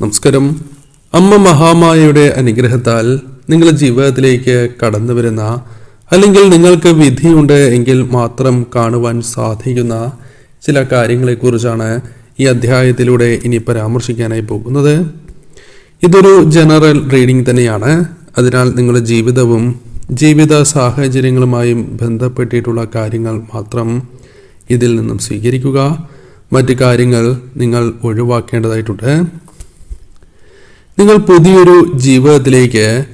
നമസ്കാരം. അമ്മ മഹാമായയുടെ അനുഗ്രഹത്താൽ നിങ്ങളുടെ ജീവിതത്തിലേക്ക് കടന്നു വരുന്ന അല്ലെങ്കിൽ നിങ്ങൾക്ക് വിധിയുണ്ട് എങ്കിൽ മാത്രം കാണുവാൻ സാധിക്കുന്ന ചില കാര്യങ്ങളെക്കുറിച്ചാണ് ഈ അധ്യായത്തിലൂടെ ഇനി പരാമർശിക്കാനായി പോകുന്നത്. ഇതൊരു ജനറൽ റീഡിംഗ് തന്നെയാണ്. അതിനാൽ നിങ്ങളുടെ ജീവിതവും ജീവിത സാഹചര്യങ്ങളുമായും ബന്ധപ്പെട്ടിട്ടുള്ള കാര്യങ്ങൾ മാത്രം ഇതിൽ നിന്നും സ്വീകരിക്കുക. മറ്റു കാര്യങ്ങൾ നിങ്ങൾ ഒഴിവാക്കേണ്ടതായിട്ടുണ്ട്. നിങ്ങൾ പുതിയൊരു ജീവിതത്തിലേക്ക്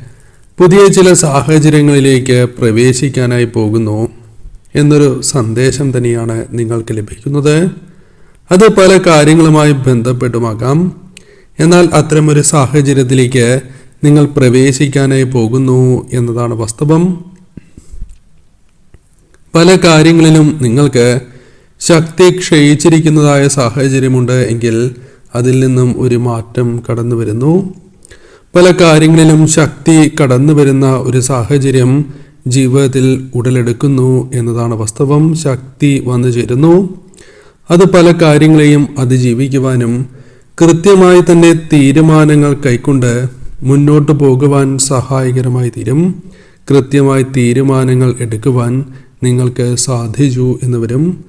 പുതിയ ചില സാഹചര്യങ്ങളിലേക്ക് പ്രവേശിക്കാനായി പോകുന്നു എന്നൊരു സന്ദേശം തന്നെയാണ് നിങ്ങൾക്ക് ലഭിക്കുന്നത്. അത് പല കാര്യങ്ങളുമായി ബന്ധപ്പെട്ടുമാകാം. എന്നാൽ അത്തരമൊരു സാഹചര്യത്തിലേക്ക് നിങ്ങൾ പ്രവേശിക്കാനായി പോകുന്നു എന്നതാണ് വാസ്തവം. പല കാര്യങ്ങളിലും നിങ്ങൾക്ക് ശക്തി ക്ഷയിച്ചിരിക്കുന്നതായ സാഹചര്യമുണ്ട് എങ്കിൽ അതിൽ നിന്നും ഒരു മാറ്റം കടന്നു വരുന്നു. പല കാര്യങ്ങളിലും ശക്തി കടന്നു വരുന്ന ഒരു സാഹചര്യം ജീവിതത്തിൽ ഉടലെടുക്കുന്നു എന്നതാണ് വാസ്തവം. ശക്തി വന്നു ചേരുന്നു. അത് പല കാര്യങ്ങളെയും അതിജീവിക്കുവാനും കൃത്യമായി തന്നെ തീരുമാനങ്ങൾ കൈക്കൊണ്ട് മുന്നോട്ട് പോകുവാൻ സഹായകരമായി തീരും. കൃത്യമായി തീരുമാനങ്ങൾ എടുക്കുവാൻ നിങ്ങൾക്ക് സാധിച്ചു എന്ന് വരും.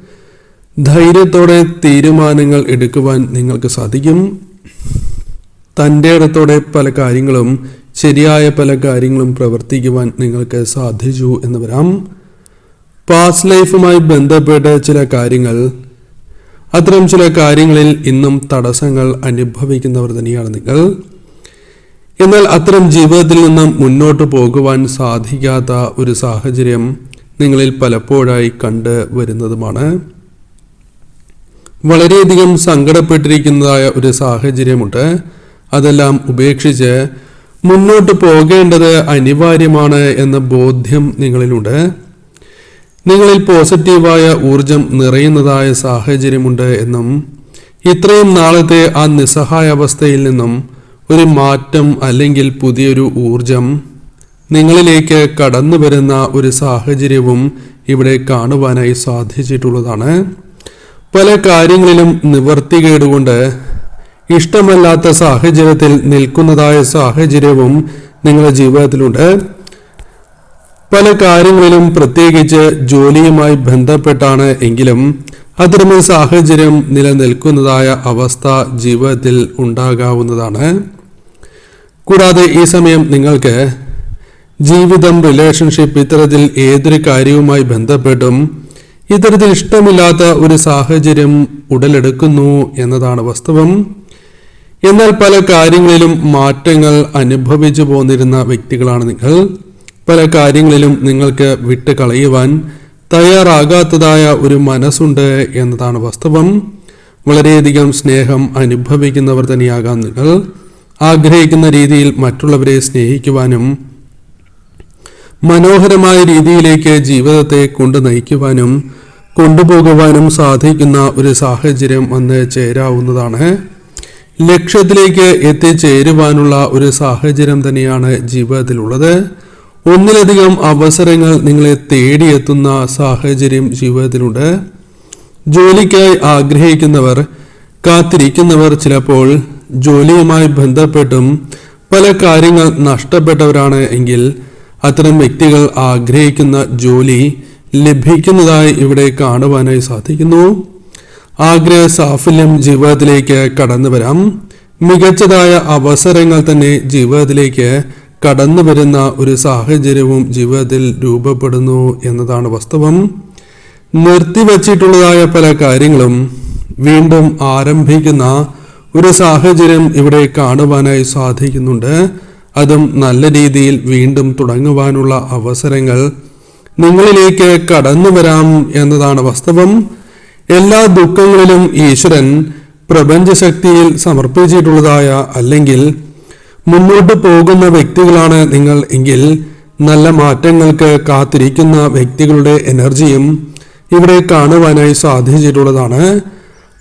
ധൈര്യത്തോടെ തീരുമാനങ്ങൾ എടുക്കുവാൻ നിങ്ങൾക്ക് സാധിക്കും. തന്റെ ഇടത്തോടെ പല കാര്യങ്ങളും ശരിയായ പല കാര്യങ്ങളും പ്രവർത്തിക്കുവാൻ നിങ്ങൾക്ക് സാധിച്ചു എന്ന് വരാം. പാസ്റ്റ് ലൈഫുമായി ബന്ധപ്പെട്ട ചില കാര്യങ്ങൾ. അത്തരം ചില കാര്യങ്ങളിൽ ഇന്നും തടസ്സങ്ങൾ അനുഭവിക്കുന്നവർ തന്നെയാണ് നിങ്ങൾ. എന്നാൽ അത്തരം ജീവിതത്തിൽ നിന്നും മുന്നോട്ട് പോകുവാൻ സാധിക്കാത്ത ഒരു സാഹചര്യം നിങ്ങളിൽ പലപ്പോഴായി കണ്ട് വരുന്നതുമാണ്. വളരെയധികം സങ്കടപ്പെട്ടിരിക്കുന്നതായ ഒരു സാഹചര്യമുണ്ട്. അതെല്ലാം ഉപേക്ഷിച്ച് മുന്നോട്ട് പോകേണ്ടത് അനിവാര്യമാണ് എന്ന ബോധ്യം നിങ്ങളിലുണ്ട്. നിങ്ങളിൽ പോസിറ്റീവായ ഊർജം നിറയുന്നതായ സാഹചര്യമുണ്ട് എന്നും ഇത്രയും നാളത്തെ ആ നിസ്സഹായ അവസ്ഥയിൽ നിന്നും ഒരു മാറ്റം അല്ലെങ്കിൽ പുതിയൊരു ഊർജം നിങ്ങളിലേക്ക് കടന്നു വരുന്ന ഒരു സാഹചര്യവും ഇവിടെ കാണുവാനായി സാധിച്ചിട്ടുള്ളതാണ്. പല കാര്യങ്ങളിലും നിവർത്തി നിവർത്തികേടുകൊണ്ട് ഇഷ്ടമല്ലാത്ത സാഹചര്യത്തിൽ നിൽക്കുന്നതായ സാഹചര്യവും നിങ്ങളുടെ ജീവിതത്തിലുണ്ട്. പല കാര്യങ്ങളിലും പ്രത്യേകിച്ച് ജോലിയുമായി ബന്ധപ്പെട്ടാണ് എങ്കിലും അത്തരമൊരു സാഹചര്യം നിലനിൽക്കുന്നതായ അവസ്ഥ ജീവിതത്തിൽ ഉണ്ടാകാവുന്നതാണ്. കൂടാതെ ഈ സമയം നിങ്ങൾക്ക് ജീവിതം റിലേഷൻഷിപ്പ് ഇത്തരത്തിൽ ഏതൊരു കാര്യവുമായി ബന്ധപ്പെട്ടും ഇത്തരത്തിൽ ഇഷ്ടമില്ലാത്ത ഒരു സാഹചര്യം ഉടലെടുക്കുന്നു എന്നതാണ് വാസ്തവം. എന്നാൽ പല കാര്യങ്ങളിലും മാറ്റങ്ങൾ അനുഭവിച്ചു പോന്നിരുന്ന വ്യക്തികളാണ് നിങ്ങൾ. പല കാര്യങ്ങളിലും നിങ്ങൾക്ക് വിട്ട് കളയുവാൻ തയ്യാറാകാത്തതായ ഒരു മനസ്സുണ്ട് എന്നതാണ് വാസ്തവം. വളരെയധികം സ്നേഹം അനുഭവിക്കുന്നവർ തന്നെയാകാം നിങ്ങൾ. ആഗ്രഹിക്കുന്ന രീതിയിൽ മറ്റുള്ളവരെ സ്നേഹിക്കുവാനും മനോഹരമായ രീതിയിലേക്ക് ജീവിതത്തെ കൊണ്ടു നയിക്കുവാനും കൊണ്ടുപോകുവാനും സാധിക്കുന്ന ഒരു സാഹചര്യം വന്ന് ചേരാവുന്നതാണ്. ലക്ഷ്യത്തിലേക്ക് എത്തിച്ചേരുവാനുള്ള ഒരു സാഹചര്യം തന്നെയാണ് ജീവിതത്തിലുള്ളത്. ഒന്നിലധികം അവസരങ്ങൾ നിങ്ങളെ തേടിയെത്തുന്ന സാഹചര്യം ജീവിതത്തിലുണ്ട്. ജോലിക്കായി ആഗ്രഹിക്കുന്നവർ കാത്തിരിക്കുന്നവർ ചിലപ്പോൾ ജോലിയുമായി ബന്ധപ്പെട്ടും പല കാര്യങ്ങൾ നഷ്ടപ്പെട്ടവരാണ് എങ്കിൽ അത്തരം വ്യക്തികൾ ആഗ്രഹിക്കുന്ന ജോലി ലഭിക്കുന്നതായി ഇവിടെ കാണുവാനായി സാധിക്കുന്നു. ആഗ്രഹ സാഫല്യം ജീവിതത്തിലേക്ക് കടന്നു വരാം. മികച്ചതായ അവസരങ്ങൾ തന്നെ ജീവിതത്തിലേക്ക് കടന്നു വരുന്ന ഒരു സാഹചര്യവും ജീവിതത്തിൽ രൂപപ്പെടുന്നു എന്നതാണ് വാസ്തവം. നിർത്തിവച്ചിട്ടുള്ളതായ പല കാര്യങ്ങളും വീണ്ടും ആരംഭിക്കുന്ന ഒരു സാഹചര്യം ഇവിടെ കാണുവാനായി സാധിക്കുന്നുണ്ട്. അതും നല്ല രീതിയിൽ വീണ്ടും തുടങ്ങുവാനുള്ള അവസരങ്ങൾ നിങ്ങളിലേക്ക് കടന്നു വരാം എന്നതാണ് വാസ്തവം. എല്ലാ ദുഃഖങ്ങളിലും ഈശ്വരൻ പ്രപഞ്ചശക്തിയിൽ സമർപ്പിച്ചിട്ടുള്ളതായ അല്ലെങ്കിൽ മുന്നോട്ട് പോകുന്ന വ്യക്തികളാണ് നിങ്ങൾ എങ്കിൽ നല്ല മാറ്റങ്ങൾക്ക് കാത്തിരിക്കുന്ന വ്യക്തികളുടെ എനർജിയും ഇവിടെ കാണുവാനായി സാധിച്ചിട്ടുള്ളതാണ്.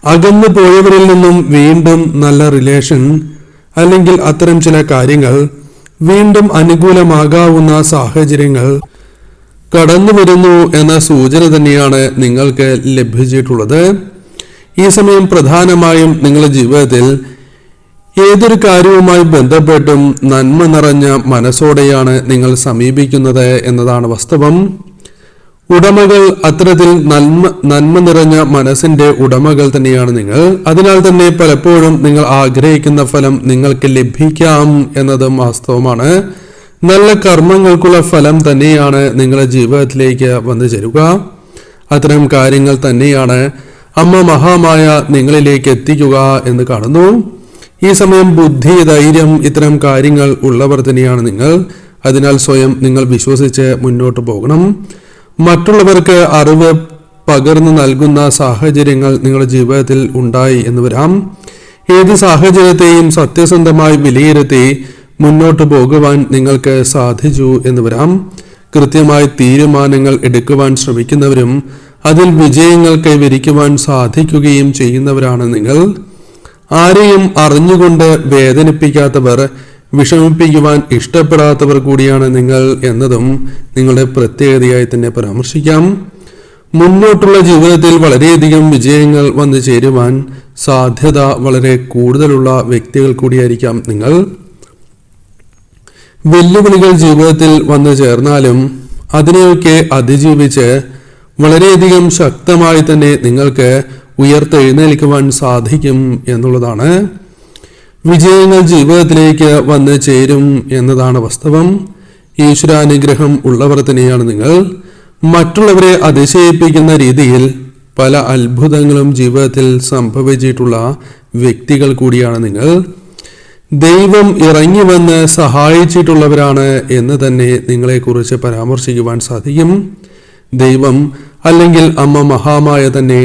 അകന്നു പോയവരിൽ നിന്നും വീണ്ടും നല്ല റിലേഷൻ അല്ലെങ്കിൽ അത്തരം ചില കാര്യങ്ങൾ വീണ്ടും അനുകൂലമാകാവുന്ന സാഹചര്യങ്ങൾ കടന്നു വരുന്നു എന്ന സൂചന തന്നെയാണ് നിങ്ങൾക്ക് ലഭിച്ചിട്ടുള്ളത്. ഈ സമയം പ്രധാനമായും നിങ്ങളുടെ ജീവിതത്തിൽ ഏതൊരു കാര്യവുമായി ബന്ധപ്പെട്ടും നന്മ നിറഞ്ഞ മനസ്സോടെയാണ് നിങ്ങൾ സമീപിക്കുന്നത് എന്നതാണ് വാസ്തവം. ഉടമകൾ അത്തരത്തിൽ നന്മ നന്മ നിറഞ്ഞ മനസ്സിന്റെ ഉടമകൾ തന്നെയാണ് നിങ്ങൾ. അതിനാൽ തന്നെ പലപ്പോഴും നിങ്ങൾ ആഗ്രഹിക്കുന്ന ഫലം നിങ്ങൾക്ക് ലഭിക്കാം എന്നതും വാസ്തവമാണ്. നല്ല കർമ്മങ്ങൾക്കുള്ള ഫലം തന്നെയാണ് നിങ്ങളുടെ ജീവിതത്തിലേക്ക് വന്നു ചേരുക. അത്തരം കാര്യങ്ങൾ തന്നെയാണ് അമ്മ മഹാമായ നിങ്ങളിലേക്ക് എത്തിക്കുക എന്ന് കാണുന്നു. ഈ സമയം ബുദ്ധി ധൈര്യം ഇത്തരം കാര്യങ്ങൾ ഉള്ളവർ തന്നെയാണ് നിങ്ങൾ. അതിനാൽ സ്വയം നിങ്ങൾ വിശ്വസിച്ച് മുന്നോട്ട് പോകണം. മറ്റുള്ളവർക്ക് അറിവ് പകർന്നു നൽകുന്ന സാഹചര്യങ്ങൾ നിങ്ങളുടെ ജീവിതത്തിൽ ഉണ്ടായി എന്ന് വരാം. ഏത് സാഹചര്യത്തെയും സത്യസന്ധമായി വിലയിരുത്തി മുന്നോട്ട് പോകുവാൻ നിങ്ങൾക്ക് സാധിച്ചു എന്ന് വരാം. കൃത്യമായി തീരുമാനങ്ങൾ എടുക്കുവാൻ ശ്രമിക്കുന്നവരും അതിൽ വിജയങ്ങൾ കൈവരിക്കുവാൻ സാധിക്കുകയും ചെയ്യുന്നവരാണ് നിങ്ങൾ. ആരെയും അറിഞ്ഞുകൊണ്ട് വേദനിപ്പിക്കാത്തവർ വിഷമിപ്പിക്കുവാൻ ഇഷ്ടപ്പെടാത്തവർ കൂടിയാണ് നിങ്ങൾ എന്നതും നിങ്ങളുടെ പ്രത്യേകതയായി തന്നെ പരാമർശിക്കാം. മുന്നോട്ടുള്ള ജീവിതത്തിൽ വളരെയധികം വിജയങ്ങൾ വന്നു ചേരുവാൻ സാധ്യത വളരെ കൂടുതലുള്ള വ്യക്തികൾ കൂടിയായിരിക്കാം നിങ്ങൾ. വെല്ലുവിളികൾ ജീവിതത്തിൽ വന്നു ചേർന്നാലും അതിനെയൊക്കെ അതിജീവിച്ച് വളരെയധികം ശക്തമായി തന്നെ നിങ്ങൾക്ക് ഉയർത്തെഴുന്നേൽക്കുവാൻ സാധിക്കും എന്നുള്ളതാണ്. വിജയങ്ങൾ ജീവിതത്തിലേക്ക് വന്ന് ചേരും എന്നതാണ് വാസ്തവം. ഈശ്വരാനുഗ്രഹം ഉള്ളവർ തന്നെയാണ് നിങ്ങൾ. മറ്റുള്ളവരെ അതിശയിപ്പിക്കുന്ന രീതിയിൽ പല അത്ഭുതങ്ങളും ജീവിതത്തിൽ സംഭവിച്ചിട്ടുള്ള വ്യക്തികൾ കൂടിയാണ് നിങ്ങൾ. ദൈവം ഇറങ്ങി വന്ന് സഹായിച്ചിട്ടുള്ളവരാണ് എന്ന് തന്നെ നിങ്ങളെക്കുറിച്ച് പരാമർശിക്കുവാൻ സാധിക്കും. ദൈവം അല്ലെങ്കിൽ അമ്മ മഹാമായ തന്നെ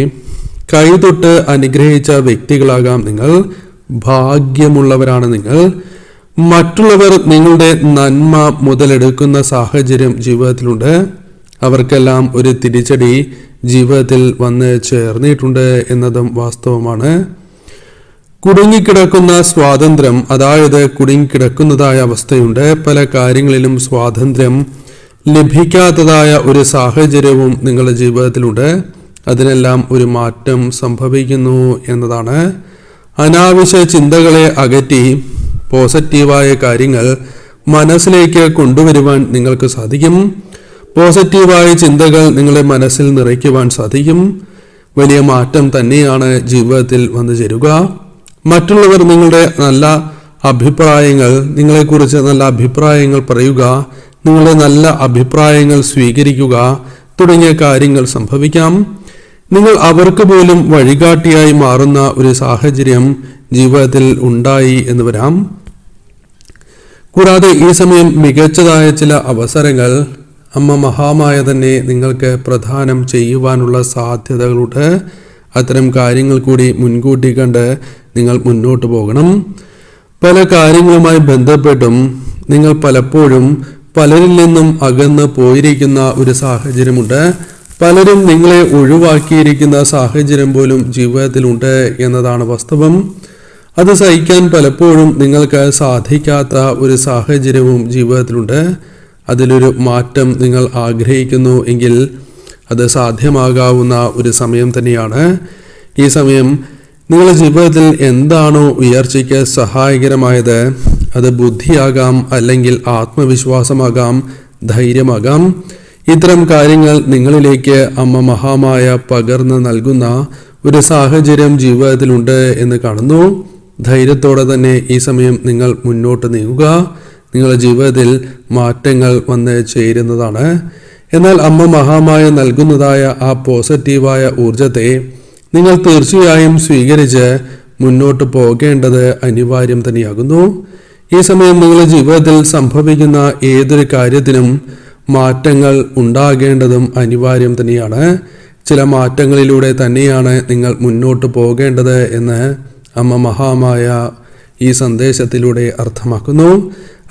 കൈതൊട്ട് അനുഗ്രഹിച്ച വ്യക്തികളാകാം നിങ്ങൾ. ഭാഗ്യമുള്ളവരാണ് നിങ്ങൾ. മറ്റുള്ളവർ നിങ്ങളുടെ നന്മ മുതലെടുക്കുന്ന സാഹചര്യം ജീവിതത്തിലുണ്ട്. അവർക്കെല്ലാം ഒരു തിരിച്ചടി ജീവിതത്തിൽ വന്ന് ചേർന്നിട്ടുണ്ട് എന്നതും വാസ്തവമാണ്. കുടുങ്ങിക്കിടക്കുന്ന സ്വാതന്ത്ര്യം അതായത് കുടുങ്ങിക്കിടക്കുന്നതായ അവസ്ഥയുണ്ട്. പല കാര്യങ്ങളിലും സ്വാതന്ത്ര്യം ലഭിക്കാത്തതായ ഒരു സാഹചര്യവും നിങ്ങളുടെ ജീവിതത്തിലുണ്ട്. അതിനെല്ലാം ഒരു മാറ്റം സംഭവിക്കുന്നു എന്നതാണ്. അനാവശ്യ ചിന്തകളെ അകറ്റി പോസിറ്റീവായ കാര്യങ്ങൾ മനസ്സിലേക്ക് കൊണ്ടുവരുവാൻ നിങ്ങൾക്ക് സാധിക്കും. പോസിറ്റീവായ ചിന്തകൾ നിങ്ങളെ മനസ്സിൽ നിറയ്ക്കുവാൻ സാധിക്കും. വലിയ മാറ്റം തന്നെയാണ് ജീവിതത്തിൽ വന്നു ചേരുക. മറ്റുള്ളവർ നിങ്ങളുടെ നല്ല അഭിപ്രായങ്ങൾ നിങ്ങളെക്കുറിച്ച് നല്ല അഭിപ്രായങ്ങൾ പറയുക നിങ്ങളുടെ നല്ല അഭിപ്രായങ്ങൾ സ്വീകരിക്കുക തുടങ്ങിയ കാര്യങ്ങൾ സംഭവിക്കാം. നിങ്ങൾ അവർക്ക് പോലും വഴികാട്ടിയായി മാറുന്ന ഒരു സാഹചര്യം ജീവിതത്തിൽ ഉണ്ടായി എന്ന് വരാം. കൂടാതെ ഈ സമയം മികച്ചതായ ചില അവസരങ്ങൾ അമ്മ മഹാമായ തന്നെ നിങ്ങൾക്ക് പ്രധാനം ചെയ്യുവാനുള്ള സാധ്യതകളുണ്ട്. അത്തരം കാര്യങ്ങൾ കൂടി മുൻകൂട്ടി കണ്ട് നിങ്ങൾ മുന്നോട്ട് പോകണം. പല കാര്യങ്ങളുമായി ബന്ധപ്പെട്ടും നിങ്ങൾ പലപ്പോഴും പലരിൽ നിന്നും അകന്ന് പോയിരിക്കുന്ന ഒരു സാഹചര്യമുണ്ട്. പലരും നിങ്ങളെ ഒഴിവാക്കിയിരിക്കുന്ന സാഹചര്യം പോലും ജീവിതത്തിലുണ്ട് എന്നതാണ് വാസ്തവം. അത് സഹിക്കാൻ പലപ്പോഴും നിങ്ങൾക്ക് സാധിക്കാത്ത ഒരു സാഹചര്യവും ജീവിതത്തിലുണ്ട്. അതിലൊരു മാറ്റം നിങ്ങൾ ആഗ്രഹിക്കുന്നു എങ്കിൽ അത് സാധ്യമാകാവുന്ന ഒരു സമയം തന്നെയാണ്. ഈ സമയം നിങ്ങളുടെ ജീവിതത്തിൽ എന്താണോ ഉയർച്ചയ്ക്ക് സഹായകരമായത് അത് ബുദ്ധിയാകാം അല്ലെങ്കിൽ ആത്മവിശ്വാസമാകാം ധൈര്യമാകാം ഇത്തരം കാര്യങ്ങൾ നിങ്ങളിലേക്ക് അമ്മ മഹാമായ പകർന്ന് നൽകുന്ന ഒരു സാഹചര്യം ജീവിതത്തിലുണ്ട് എന്ന് കാണുന്നു. ധൈര്യത്തോടെ തന്നെ ഈ സമയം നിങ്ങൾ മുന്നോട്ട് നീങ്ങുക. നിങ്ങളുടെ ജീവിതത്തിൽ മാറ്റങ്ങൾ വന്ന് ചേരുന്നതാണ്. എന്നാൽ അമ്മ മഹാമായ നൽകുന്നതായ ആ പോസിറ്റീവായ ഊർജത്തെ നിങ്ങൾ തീർച്ചയായും സ്വീകരിച്ച് മുന്നോട്ട് പോകേണ്ടത് അനിവാര്യം തന്നെയാകുന്നു. ഈ സമയം നിങ്ങളുടെ ജീവിതത്തിൽ സംഭവിക്കുന്ന ഏതൊരു കാര്യത്തിനും മാറ്റങ്ങൾ ഉണ്ടാകേണ്ടതും അനിവാര്യം തന്നെയാണ്. ചില മാറ്റങ്ങളിലൂടെ തന്നെയാണ് നിങ്ങൾ മുന്നോട്ട് പോകേണ്ടത് എന്ന് അമ്മ മഹാമായ ഈ സന്ദേശത്തിലൂടെ അർത്ഥമാക്കുന്നു.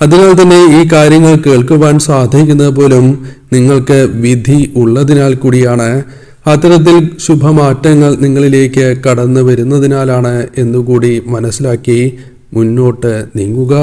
അതിനാൽ തന്നെ ഈ കാര്യങ്ങൾ കേൾക്കുവാൻ സാധിക്കുന്നത് പോലും നിങ്ങൾക്ക് വിധി ഉള്ളതിനാൽ കൂടിയാണ്. അത്തരത്തിൽ ശുഭമാറ്റങ്ങൾ നിങ്ങളിലേക്ക് കടന്നു വരുന്നതിനാലാണ് എന്നുകൂടി മനസ്സിലാക്കി മുന്നോട്ട് നീങ്ങുക.